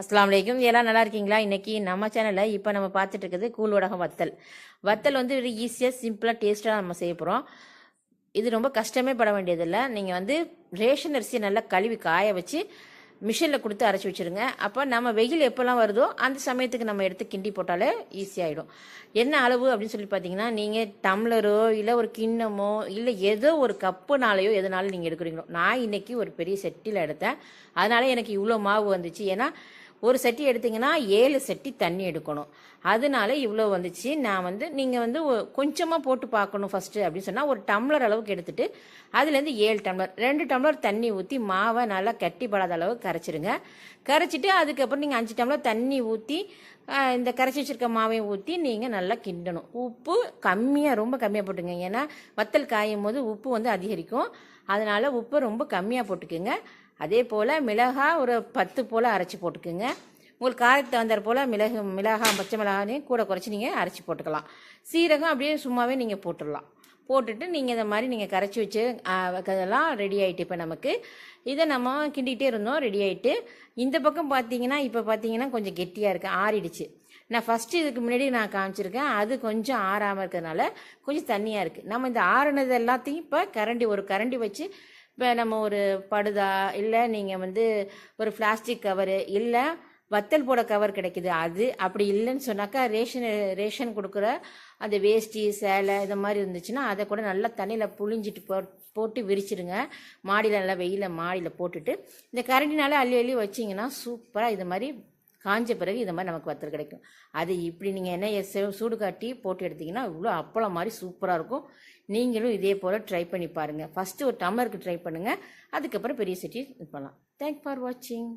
அஸ்லாம் வலைக்கும் எல்லாம் நல்லா இருக்கீங்களா? இன்னைக்கு நம்ம சேனலில் இப்போ நம்ம பார்த்துட்டு இருக்குது கூழ் வடகம் வத்தல். வத்தல் வந்து ஒரு ஈஸியாக சிம்பிளாக டேஸ்ட்டாக நம்ம செய்ய போகிறோம் இது ரொம்ப கஷ்டமே பட வேண்டியதில்லை. நீங்கள் வந்து ரேஷன் அரிசியை நல்லா கழுவி காய வச்சு மிஷினில் கொடுத்து அரைச்சி வச்சிருங்க. அப்போ நம்ம வெயில் எப்போல்லாம் வருதோ அந்த சமயத்துக்கு நம்ம எடுத்து கிண்டி போட்டாலே ஈஸியாகிடும் என்ன அளவு அப்படின்னு சொல்லி பார்த்தீங்கன்னா நீங்கள் டம்ளரோ இல்லை ஒரு கிண்ணமோ இல்லை ஏதோ ஒரு கப்புனாலேயோ எதனாலும் நீங்கள் எடுக்கிறீங்களோ. நான் இன்னைக்கு ஒரு பெரிய செட்டியில் எடுத்தேன். அதனால் எனக்கு இவ்வளோ மாவு வந்துச்சு. ஏன்னா ஒரு சட்டி எடுத்தீங்கன்னா ஏழு சட்டி தண்ணி எடுக்கணும். அதனால இவ்வளோ வந்துச்சு. நான் வந்து நீங்கள் வந்து கொஞ்சமாக போட்டு பார்க்கணும் ஃபஸ்ட்டு அப்படின்னு சொன்னால் ஒரு டம்ளர் அளவுக்கு எடுத்துட்டு அதுலேருந்து ஏழு டம்ளர் ரெண்டு டம்ளர் தண்ணி ஊற்றி மாவை நல்லா கட்டிப்படாத அளவுக்கு கரைச்சிருங்க. கரைச்சிட்டு அதுக்கப்புறம் நீங்கள் அஞ்சு டம்ளர் தண்ணி ஊற்றி இந்த கரைச்சி வச்சிருக்க மாவையும் ஊற்றி நீங்கள் நல்லா கிண்டணும். உப்பு கம்மியாக ரொம்ப கம்மியாக போட்டுங்க. ஏன்னா வத்தல் காயும் போது உப்பு வந்து அதிகரிக்கும். அதனால் உப்பு ரொம்ப கம்மியாக போட்டுக்குங்க. அதே போல் மிளகாய் ஒரு பத்து போல் அரைச்சி போட்டுக்குங்க. உங்களுக்கு காரத்துக்கு தகுந்தாற் போல் மிளகு மிளகாய் பச்சை மிளகாயும் கூட குறைச்சி நீங்கள் அரைச்சி போட்டுக்கலாம். சீரகம் அப்படியே சும்மாவே நீங்கள் போட்டுடலாம். போட்டுட்டு நீங்கள் இந்த மாதிரி நீங்கள் கரைச்சி வச்சு அதெல்லாம் ரெடி ஆகிட்டு இப்போ நமக்கு. இதை நம்ம கிண்டிகிட்டே இருந்தோம் ரெடி ஆகிட்டு இந்த பக்கம் பார்த்தீங்கன்னா இப்போ பார்த்தீங்கன்னா கொஞ்சம் கெட்டியாக இருக்குது ஆறிடுச்சு. நான் ஃபஸ்ட்டு இதுக்கு முன்னாடி நான் காமிச்சிருக்கேன் அது கொஞ்சம் ஆறாமல் இருக்கிறதுனால கொஞ்சம் தண்ணியாக இருக்குது நம்ம இந்த ஆறுனது எல்லாத்தையும் இப்போ கரண்டி ஒரு கரண்டி வச்சு இப்போ நம்ம ஒரு படுதா? இல்லை நீங்கள் வந்து ஒரு பிளாஸ்டிக் கவரு இல்லை வத்தல் போட கவர் கிடைக்குது அது அப்படி இல்லைன்னு சொன்னாக்கா ரேஷன் ரேஷன் கொடுக்குற அந்த வேஷ்டி சேலை இது மாதிரி இருந்துச்சுன்னா அதை கூட நல்லா தண்ணியில் புழிஞ்சிட்டு போ போட்டு விரிச்சிடுங்க. மாடியில் நல்லா வெயிலில் மாடியில் போட்டுட்டு இந்த கரண்டினால அள்ளி அள்ளி வச்சிங்கன்னா சூப்பராக இது மாதிரி காஞ்ச பிறகு இது மாதிரி நமக்கு வத்தல் கிடைக்கும். அது இப்படி நீங்கள் என்ன சூடு காட்டி போட்டு எடுத்தீங்கன்னா இவ்வளோ அப்பளம் மாதிரி சூப்பராக இருக்கும். நீங்களும் இதே போல் ட்ரை பண்ணி பாருங்கள் ஃபஸ்ட்டு ஒரு டம்ளருக்கு ட்ரை பண்ணுங்கள் அதுக்கப்புறம் பெரிய சிட்டி இது பண்ணலாம். தேங்க் ஃபார் வாட்சிங்